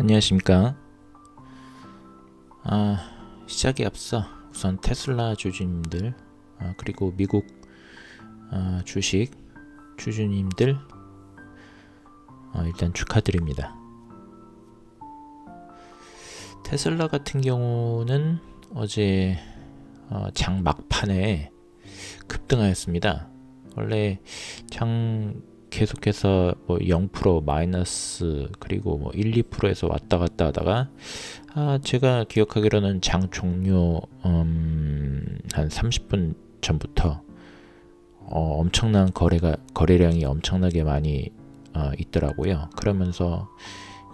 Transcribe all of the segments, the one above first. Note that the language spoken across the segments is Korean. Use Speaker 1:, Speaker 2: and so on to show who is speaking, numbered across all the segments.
Speaker 1: 안녕하십니까. 아, 시작에 앞서 우선 테슬라 주주님들, 아, 그리고 미국 아, 주식 주주님들 어, 일단 축하드립니다. 테슬라 같은 경우는 어제 어, 장 막판에 급등하였습니다. 원래 장 계속해서 뭐 0% 마이너스 그리고 뭐 1, 2%에서 왔다 갔다 하다가 아 제가 기억하기로는 장 종료 음, 한 30분 전부터 어, 엄청난 거래가 거래량이 엄청나게 많이 어, 있더라고요. 그러면서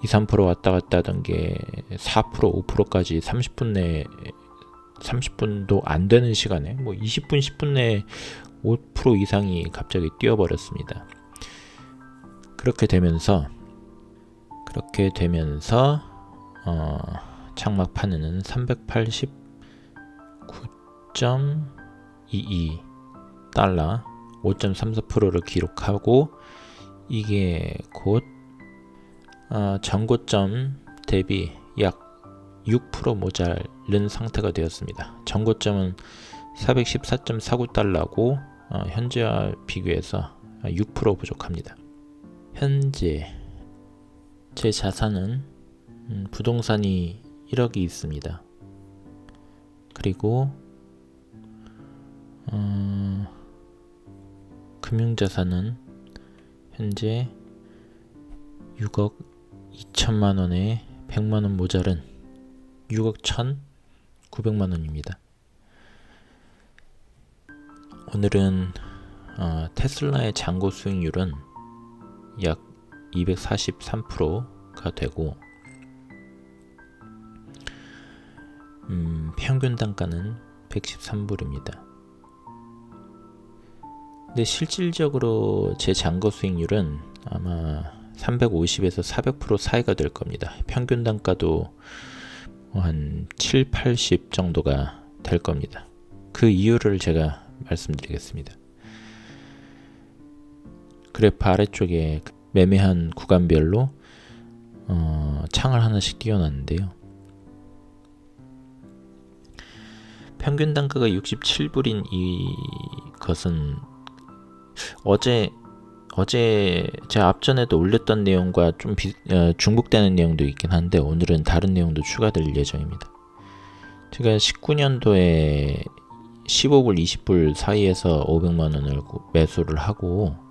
Speaker 1: 2, 3% 왔다 갔다 하던 게 4%, 5%까지 30분 내에 30분도 안 되는 시간에 뭐 20분, 10분 내에 5% 이상이 갑자기 뛰어버렸습니다. 그렇게 되면서 그렇게 되면서 어, 창막 판에는 389.22 달러 5.34%를 기록하고 이게 곧 어, 전고점 대비 약 6% 모자른 상태가 되었습니다. 전고점은 414.49달러고 어, 현재와 비교해서 6% 부족합니다. 현재 제 자산은 음, 부동산이 1억이 있습니다. 그리고 어, 금융자산은 현재 6억 2천만 원에 100만 원 모자른 6억 1 900만 원입니다. 오늘은 어, 테슬라의 잔고 수익률은 약 243%가 되고 음, 평균 단가는 113불입니다. 근데 실질적으로 제 잔고 수익률은 아마 350에서 400% 사이가 될 겁니다. 평균 단가도 한 7, 80 정도가 될 겁니다. 그 이유를 제가 말씀드리겠습니다. 그래프 아래쪽에 매매한 구간별로 어, 창을 하나씩 띄워놨는데요. 평균 단가가 67불인 이것은 어제 어제 제가 앞전에도 올렸던 내용과 좀 비, 어, 중복되는 내용도 있긴 한데 오늘은 다른 내용도 추가될 예정입니다. 제가 19년도에 15불, 20불 사이에서 500만 원을 매수를 하고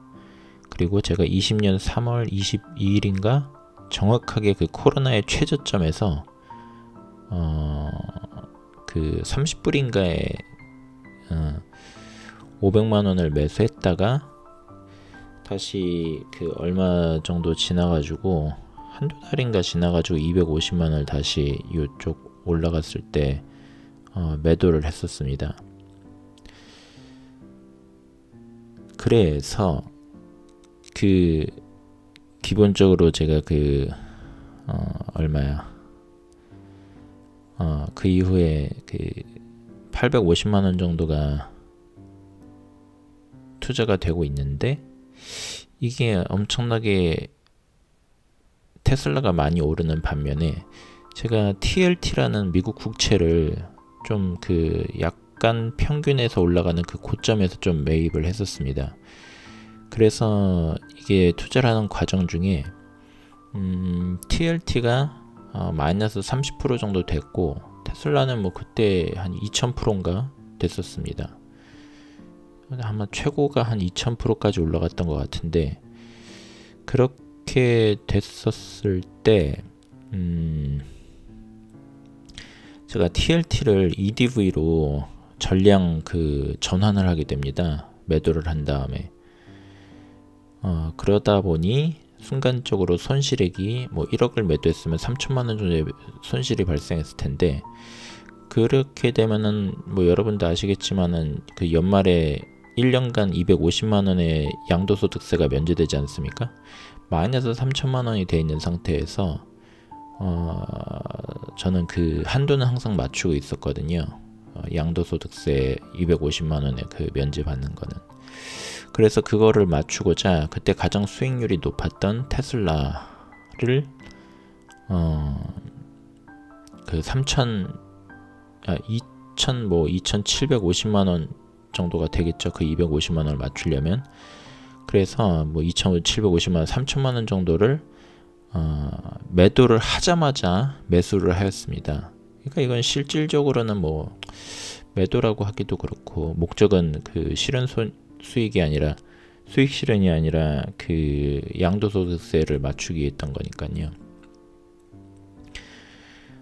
Speaker 1: 그리고 제가 20년 3월 22일인가 정확하게 그 코로나의 최저점에서 어, 그 30불인가에 어, 500만 원을 매수했다가 다시 그 얼마 정도 지나가지고 한두 달인가 지나가지고 250만 원을 다시 이쪽 올라갔을 때 어, 매도를 했었습니다. 그래서 그 기본적으로 제가 그 어, 얼마야? 어, 그 이후에 그 850만 원 정도가 투자가 되고 있는데 이게 엄청나게 테슬라가 많이 오르는 반면에 제가 TLT라는 미국 국채를 좀 그 약간 평균에서 올라가는 그 고점에서 좀 매입을 했었습니다. 그래서 이게 투자를 하는 과정 중에 음, TLT가 어, 마이너스 30% 정도 됐고 테슬라는 뭐 그때 한 2000%인가 됐었습니다. 아마 최고가 한 2000%까지 올라갔던 것 같은데 그렇게 됐었을 때 음, 제가 TLT를 EDV로 전량 그 전환을 하게 됩니다. 매도를 한 다음에 어, 그러다 보니 순간적으로 손실액이 뭐 1억을 매도했으면 3천만 원 정도의 손실이 발생했을 텐데 그렇게 되면은 뭐 여러분도 아시겠지만은 그 연말에 1년간 250만 원의 양도소득세가 면제되지 않습니까? 마이너스 3천만 원이 돼 있는 상태에서 어, 저는 그 한도는 항상 맞추고 있었거든요. 어, 양도소득세 250만 원에 그 면제 받는 거는. 그래서 그거를 맞추고자 그때 가장 수익률이 높았던 테슬라를 어 그 3천 아 2천 뭐 2,750만 원 정도가 되겠죠. 그 250만 원을 맞추려면 그래서 뭐 2,750만 원, 3천만 원 정도를 어, 매도를 하자마자 매수를 하였습니다. 그러니까 이건 실질적으로는 뭐 매도라고 하기도 그렇고 목적은 그 실현 수익이 아니라 수익 실현이 아니라 그 양도소득세를 맞추기 했던 거니까요.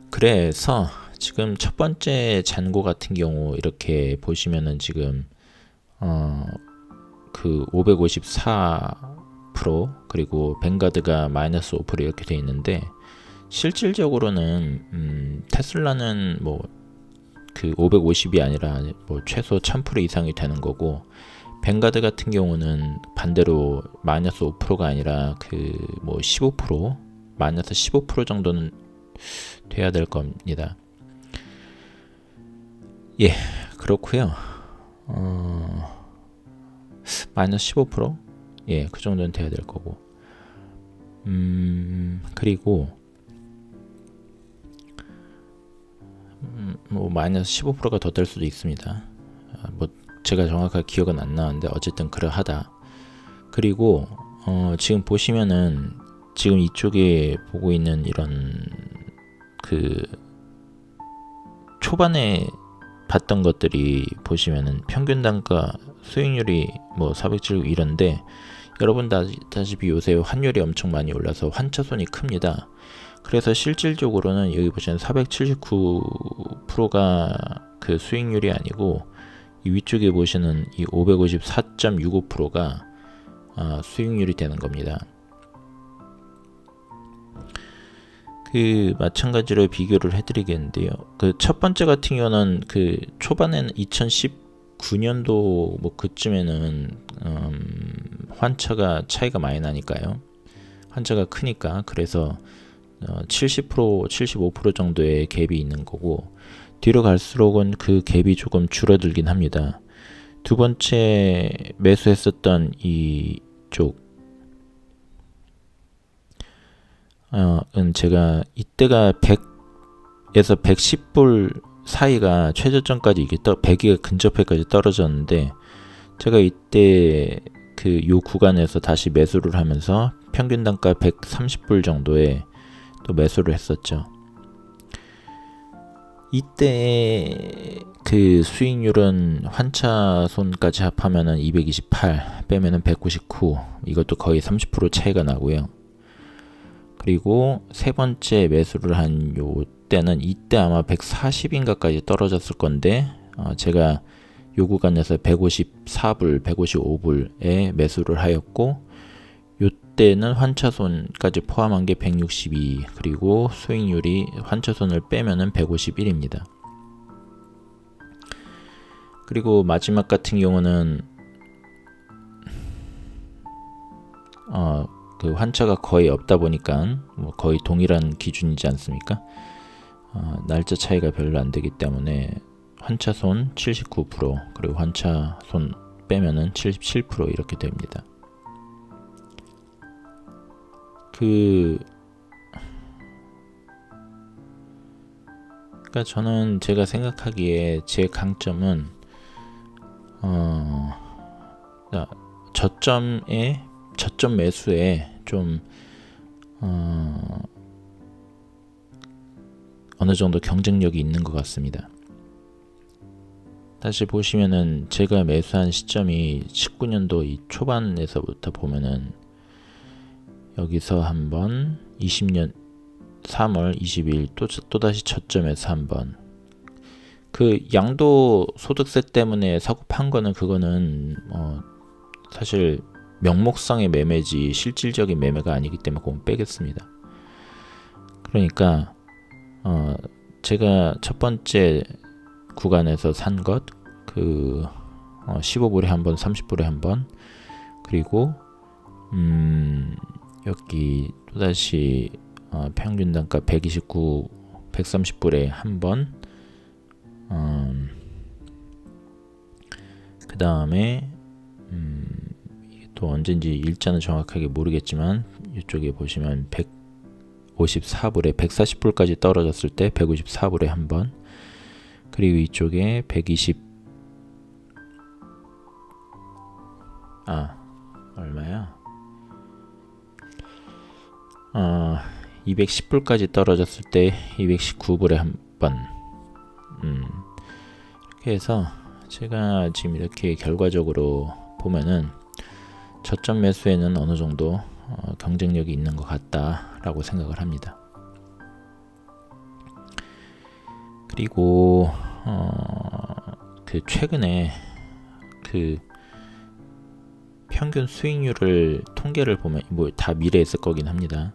Speaker 1: 그래서 지금 첫 번째 잔고 같은 경우 이렇게 보시면은 지금 어 그 554% 그리고 뱅가드가 마이너스 5% 이렇게 돼 있는데 실질적으로는 음 테슬라는 뭐 그 550이 아니라 뭐 최소 1000% 이상이 되는 거고 뱅가드 같은 경우는 반대로 마이너스 5%가 아니라 그 뭐 15% 마이너스 15% 정도는 돼야 될 겁니다. 예, 그렇고요. 어, 마이너스 15%? 예, 그 정도는 돼야 될 거고. 음, 그리고 음, 뭐 마이너스 15%가 더 될 수도 있습니다. 아, 뭐 제가 정확하게 기억은 안 나는데 어쨌든 그러하다. 그리고 어, 지금 보시면은 지금 이쪽에 보고 있는 이런 그 초반에 봤던 것들이 보시면은 평균 단가 수익률이 뭐407 이런데 여러분 다시피 요새 환율이 엄청 많이 올라서 환차손이 큽니다. 그래서 실질적으로는 여기 보시면 479%가 그 수익률이 아니고 이 위쪽에 보시는 이 554.65%가 아, 수익률이 되는 겁니다. 그 마찬가지로 비교를 해드리겠는데요. 그 첫 번째 같은 경우는 그 초반에는 2019년도 뭐 그쯤에는 음, 환차가 차이가 많이 나니까요. 환차가 크니까 그래서 어, 70% 75% 정도의 갭이 있는 거고 뒤로 갈수록은 그 갭이 조금 줄어들긴 합니다. 두 번째 매수했었던 이쪽 어, 은 제가 이때가 100에서 110불 사이가 최저점까지 이게 떠 100이 근접해까지 떨어졌는데 제가 이때 그 요 구간에서 다시 매수를 하면서 평균 단가 130불 정도에 또 매수를 했었죠. 이때 그 수익률은 환차손까지 합하면은 228 빼면은 199 이것도 거의 30% 차이가 나고요. 그리고 세 번째 매수를 한 요 때는 이때 아마 140인가까지 떨어졌을 건데 어 제가 요 구간에서 154불, 155불에 매수를 하였고 요 때는 환차손까지 포함한 게 162, 그리고 수익률이 환차손을 빼면은 151입니다. 그리고 마지막 같은 경우는 어, 그 환차가 거의 없다 보니까 뭐 거의 동일한 기준이지 않습니까? 어, 날짜 차이가 별로 안 되기 때문에 환차손 79% 그리고 환차손 빼면은 77% 이렇게 됩니다. 그 그러니까 저는 제가 생각하기에 제 강점은 어 저점에 저점 매수에 좀 어, 어느 정도 경쟁력이 있는 것 같습니다. 다시 보시면은 제가 매수한 시점이 19년도 이 초반에서부터 보면은 여기서 한번 20년 3월 20일 또 또다시 저점에서 한번 그 양도 소득세 때문에 사고 판 거는 그거는 어 사실 명목상의 매매지 실질적인 매매가 아니기 때문에 그건 빼겠습니다. 그러니까 어 제가 첫 번째 구간에서 산 것 그 어 15불에 한 번, 30불에 한 번, 그리고 음 여기 또다시 어, 평균 단가 129, 130불에 한 번. 음, 그 다음에 음, 또 언젠지 일자는 정확하게 모르겠지만 이쪽에 보시면 100, 154불에 140불까지 떨어졌을 때 154불에 한 번. 그리고 이쪽에 120 아, 얼마야? 어, 210불까지 떨어졌을 때 219불에 한 번. 음. 이렇게 해서 제가 지금 이렇게 결과적으로 보면은 저점 매수에는 어느 정도 어, 경쟁력이 있는 것 같다라고 생각을 합니다. 그리고 어, 그 최근에 그 평균 수익률을 통계를 보면 뭐 다 미래에 있을 거긴 합니다.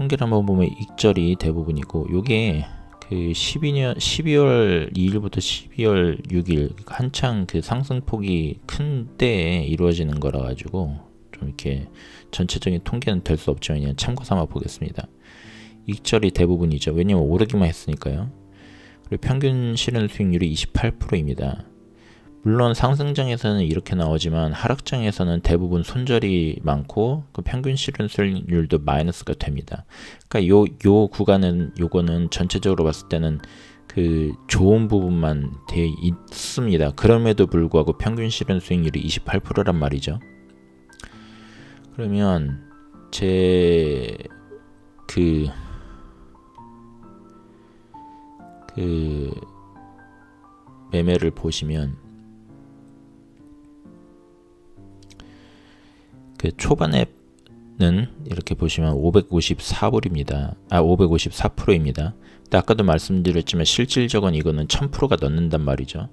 Speaker 1: 통계를 한번 보면 익절이 대부분이고 요게 그 12년 12월 2일부터 12월 6일 한창 그 상승폭이 큰 때에 이루어지는 거라 가지고 좀 이렇게 전체적인 통계는 될 수 없지만 그냥 참고 삼아 보겠습니다. 익절이 대부분이죠. 왜냐면 오르기만 했으니까요. 그리고 평균 실현 수익률이 28%입니다. 물론 상승장에서는 이렇게 나오지만 하락장에서는 대부분 손절이 많고 그 평균 실현 수익률도 마이너스가 됩니다. 그러니까 요 요 구간은 요거는 전체적으로 봤을 때는 그 좋은 부분만 돼 있습니다. 그럼에도 불구하고 평균 실현 수익률이 28%란 말이죠. 그러면 제 그 그 매매를 보시면 그 초반에는 이렇게 보시면 554불입니다. 아 554%입니다. 근데 아까도 말씀드렸지만 실질적은 이거는 1000%가 넘는단 말이죠.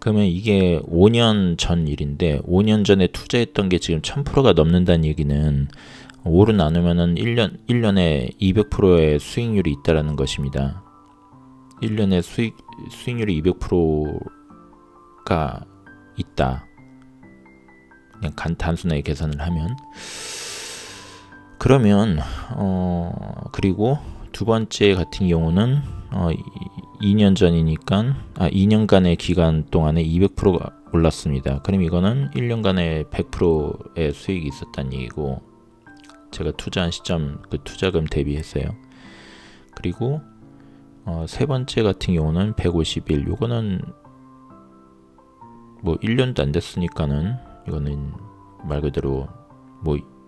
Speaker 1: 그러면 이게 5년 전 일인데 5년 전에 투자했던 게 지금 1000%가 넘는다는 얘기는 오르 나누면은 1년 1년에 200%의 수익률이 있다라는 것입니다. 1년에 수익 수익률이 200%가 있다. 그냥 간 단순하게 계산을 하면 그러면 어 그리고 두 번째 같은 경우는 어 2년 전이니까 아 2년간의 기간 동안에 200%가 올랐습니다. 그럼 이거는 1년간에 100%의 수익이 있었다는 얘기고 제가 투자한 시점 그 투자금 대비했어요. 그리고 어, 세 번째 같은 경우는 150일 요거는 뭐 1년도 안 됐으니까는 이거는 말 그대로 뭐 뭐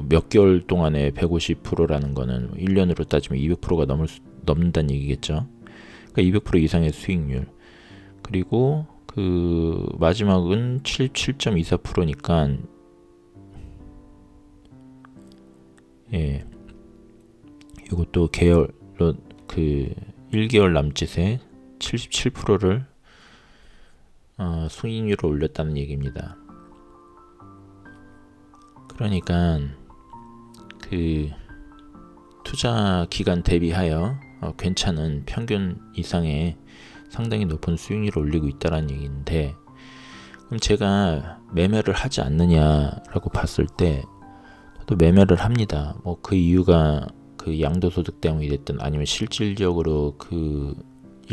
Speaker 1: 몇 개월 동안에 150%라는 거는 1년으로 따지면 200%가 넘을 수, 넘는다는 얘기겠죠. 그러니까 200% 이상의 수익률. 그리고 그 마지막은 7 7.24%니까 예. 이것도 계열로 그 1개월 남짓에 77%를 어, 수익률을 올렸다는 얘기입니다. 그러니까 그 투자 기간 대비하여 어, 괜찮은 평균 이상의 상당히 높은 수익률을 올리고 있다는 얘기인데 그럼 제가 매매를 하지 않느냐라고 봤을 때또 매매를 합니다. 뭐 그 이유가 그 양도소득 때문이 됐든 아니면 실질적으로 그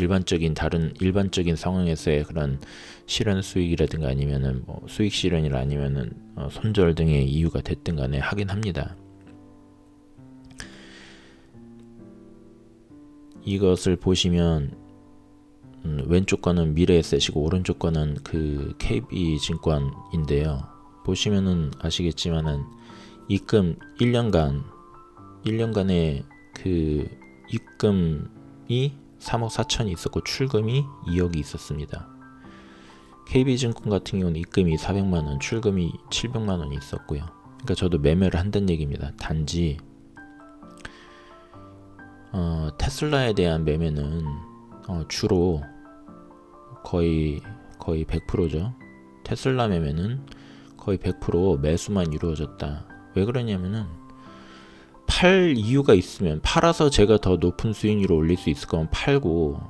Speaker 1: 일반적인 다른 일반적인 상황에서의 그런 실현 수익이라든가 아니면은 뭐 수익 실현이라 아니면은 어, 손절 등의 이유가 됐든 간에 하긴 합니다. 이것을 보시면 음, 왼쪽 거는 미래에셋이고 오른쪽 거는 그 KB 증권인데요. 보시면은 아시겠지만은 입금 1년간 1년간의 그 입금이 3억 4천이 있었고 출금이 2억이 있었습니다. KB증권 같은 경우는 입금이 400만 원, 출금이 700만 원이 있었고요. 그러니까 저도 매매를 한다는 얘기입니다. 단지 어, 테슬라에 대한 매매는 어, 주로 거의 거의 100%죠. 테슬라 매매는 거의 100% 매수만 이루어졌다. 왜 그러냐면은 팔 이유가 있으면 팔아서 제가 더 높은 수익률을 올릴 수 있을 거면 팔고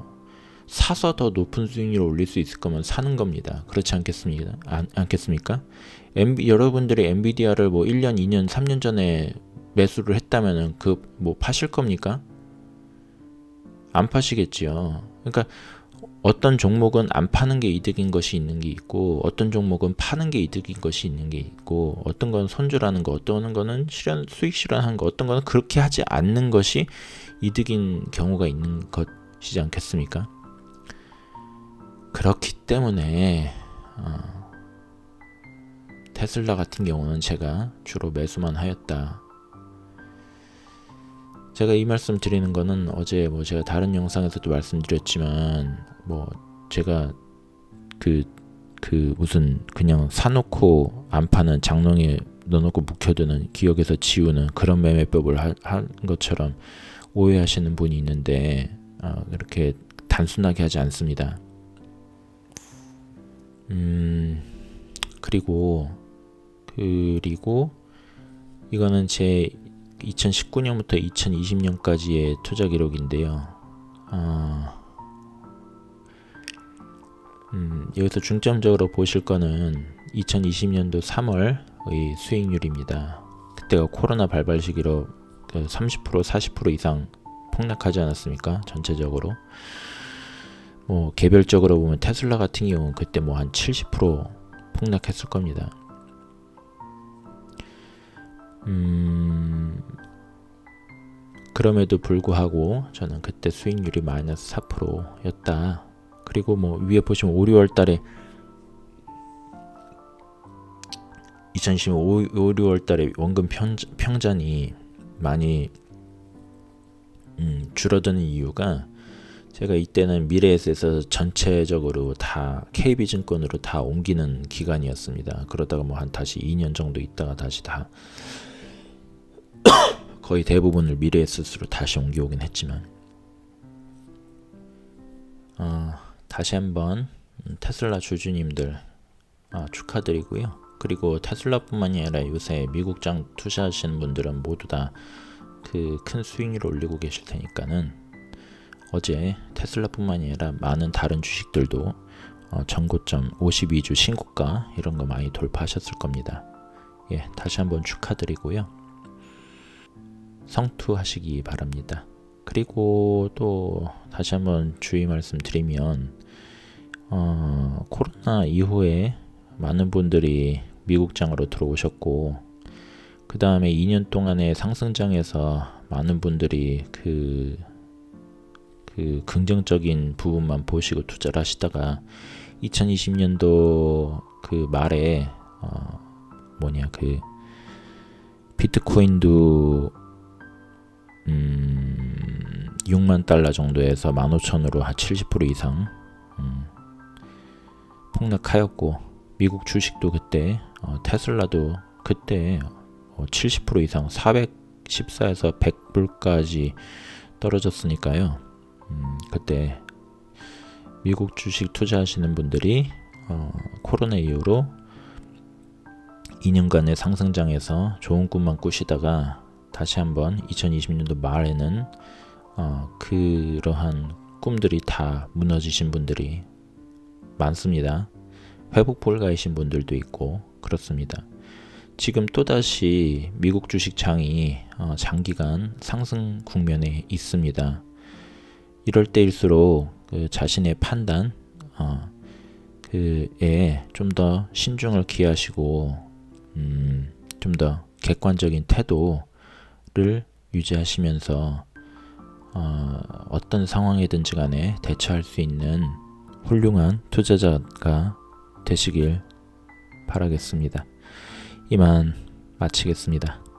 Speaker 1: 사서 더 높은 수익률을 올릴 수 있을 거면 사는 겁니다. 그렇지 않겠습니까? 안, 않겠습니까? MB, 여러분들이 엔비디아를 뭐 1년, 2년, 3년 전에 매수를 했다면은 그 뭐 파실 겁니까? 안 파시겠지요. 그러니까 어떤 종목은 안 파는 게 이득인 것이 있는 게 있고 어떤 종목은 파는 게 이득인 것이 있는 게 있고 어떤 건 손절하는 거 어떤 거는 실현 수익 실현하는 거 어떤 거는 그렇게 하지 않는 것이 이득인 경우가 있는 것이지 않겠습니까? 그렇기 때문에 어, 테슬라 같은 경우는 제가 주로 매수만 하였다. 제가 이 말씀 드리는 거는 어제 뭐 제가 다른 영상에서도 말씀드렸지만 뭐 제가 그, 그 무슨 그냥 사놓고 안 파는 장롱에 넣어놓고 묵혀두는 기억에서 지우는 그런 매매법을 하, 한 것처럼 오해하시는 분이 있는데 어, 그렇게 단순하게 하지 않습니다. 음 그리고 그리고 이거는 제 2019년부터 2020년까지의 투자 기록인데요. 어, 음, 여기서 중점적으로 보실 거는 2020년도 3월의 수익률입니다. 그때가 코로나 발발 시기로 30% 40% 이상 폭락하지 않았습니까? 전체적으로. 뭐 개별적으로 보면 테슬라 같은 경우는 그때 뭐 한 70% 폭락했을 겁니다. 음, 그럼에도 불구하고 저는 그때 수익률이 마이너스 4%였다. 그리고 뭐 위에 보시면 5, 6월 달에 2015 5, 6월 달에 원금 평, 평잔이 많이 음, 줄어드는 이유가 제가 이때는 미래에셋에서 전체적으로 다 KB증권으로 다 옮기는 기간이었습니다. 그러다가 뭐 한 다시 2년 정도 있다가 다시 다 거의 대부분을 미래에셋으로 다시 옮겨오긴 했지만 어, 다시 한번 테슬라 주주님들 어, 축하드리고요. 그리고 테슬라뿐만이 아니라 요새 미국장 투자하시는 분들은 모두 다 그 큰 수익률을 올리고 계실 테니까는 어제 테슬라뿐만이 아니라 많은 다른 주식들도 어, 전고점 52주 신고가 이런 거 많이 돌파하셨을 겁니다. 예, 다시 한번 축하드리고요. 성투하시기 바랍니다. 그리고 또 다시 한번 주의 말씀드리면 어, 코로나 이후에 많은 분들이 미국장으로 들어오셨고 그 다음에 2년 동안의 상승장에서 많은 분들이 그, 그 긍정적인 부분만 보시고 투자를 하시다가 2020년도 그 말에 어, 뭐냐 그 비트코인도 음, 6만 달러 정도에서 15,000으로 한 70% 이상 음, 폭락하였고 미국 주식도 그때 어, 테슬라도 그때 어, 70% 이상 414에서 100불까지 떨어졌으니까요. 음, 그때 미국 주식 투자하시는 분들이 어, 코로나 이후로 2년간의 상승장에서 좋은 꿈만 꾸시다가 다시 한번 2020년도 말에는 어, 그러한 꿈들이 다 무너지신 분들이 많습니다. 회복 불가이신 분들도 있고 그렇습니다. 지금 또다시 미국 주식장이 어, 장기간 상승 국면에 있습니다. 이럴 때일수록 그 자신의 판단 어, 그에 좀 더 신중을 기하시고 음, 좀 더 객관적인 태도를 유지하시면서 어, 어떤 상황이든지 간에 대처할 수 있는 훌륭한 투자자가 되시길 바라겠습니다. 이만 마치겠습니다.